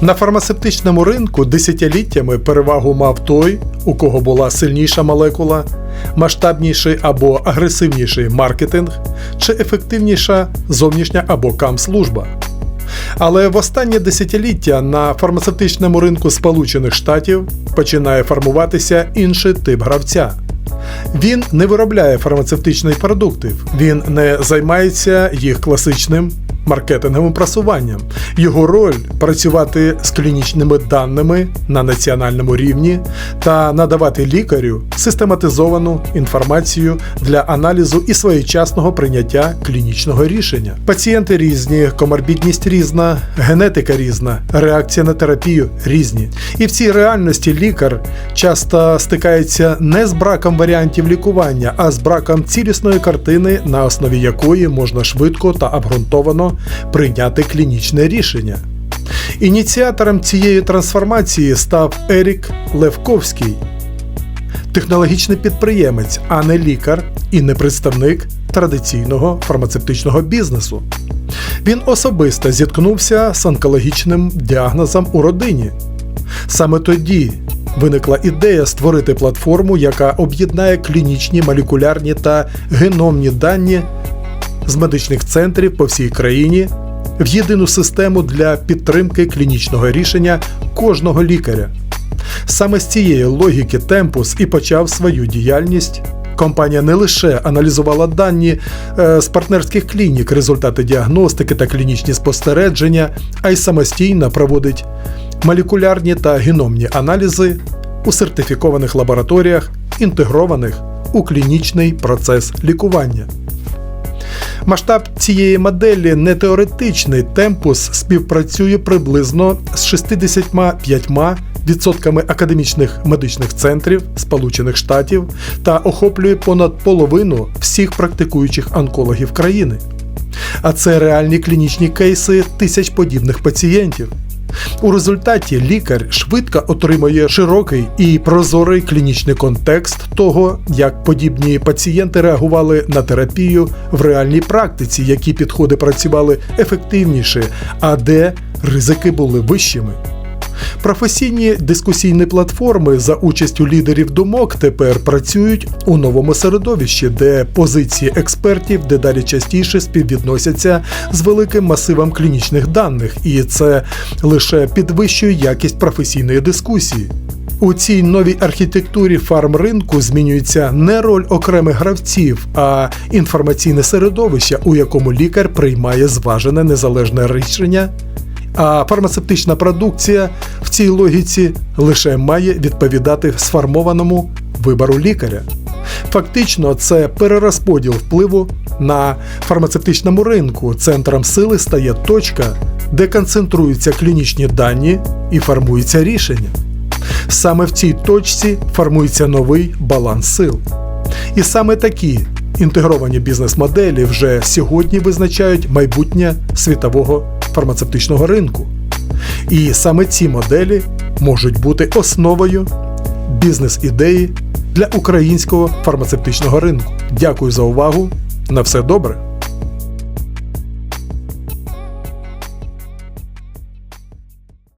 На фармацевтичному ринку десятиліттями перевагу мав той, у кого була сильніша молекула, масштабніший або агресивніший маркетинг чи ефективніша зовнішня або кам-служба. Але в останнє десятиліття на фармацевтичному ринку Сполучених Штатів починає формуватися інший тип гравця. Він не виробляє фармацевтичних продуктів, він не займається їх класичним маркетинговим просуванням. Його роль працювати з клінічними даними на національному рівні та надавати лікарю систематизовану інформацію для аналізу і своєчасного прийняття клінічного рішення. Пацієнти різні, коморбідність різна, генетика різна, реакція на терапію різні. І в цій реальності лікар часто стикається не з браком варіантів лікування, а з браком цілісної картини, на основі якої можна швидко та обґрунтовано прийняти клінічне рішення. Ініціатором цієї трансформації став Ерік Левковський, технологічний підприємець, а не лікар і не представник традиційного фармацевтичного бізнесу. Він особисто зіткнувся з онкологічним діагнозом у родині. Саме тоді виникла ідея створити платформу, яка об'єднає клінічні, молекулярні та геномні дані з медичних центрів по всій країні в єдину систему для підтримки клінічного рішення кожного лікаря. Саме з цієї логіки Tempus і почав свою діяльність. Компанія не лише аналізувала дані е, з партнерських клінік, результати діагностики та клінічні спостереження, а й самостійно проводить молекулярні та геномні аналізи у сертифікованих лабораторіях, інтегрованих у клінічний процес лікування. Масштаб цієї моделі не теоретичний. Темпус співпрацює приблизно з 65 відсотками академічних медичних центрів Сполучених Штатів та охоплює понад половину всіх практикуючих онкологів країни. А це реальні клінічні кейси тисяч подібних пацієнтів. У результаті лікар швидко отримує широкий і прозорий клінічний контекст того, як подібні пацієнти реагували на терапію в реальній практиці, які підходи працювали ефективніше, а де ризики були вищими. Професійні дискусійні платформи за участю лідерів думок тепер працюють у новому середовищі, де позиції експертів дедалі частіше співвідносяться з великим масивом клінічних даних, і це лише підвищує якість професійної дискусії. У цій новій архітектурі фармринку змінюється не роль окремих гравців, а інформаційне середовище, у якому лікар приймає зважене незалежне рішення а фармацевтична продукція в цій логіці лише має відповідати сформованому вибору лікаря. Фактично, це перерозподіл впливу на фармацевтичному ринку. Центром сили стає точка, де концентруються клінічні дані і формується рішення. Саме в цій точці формується новий баланс сил. І саме такі інтегровані бізнес-моделі вже сьогодні визначають майбутнє світового фармацевтичного ринку. І саме ці моделі можуть бути основою бізнес-ідеї для українського фармацевтичного ринку. Дякую за увагу. На все добре.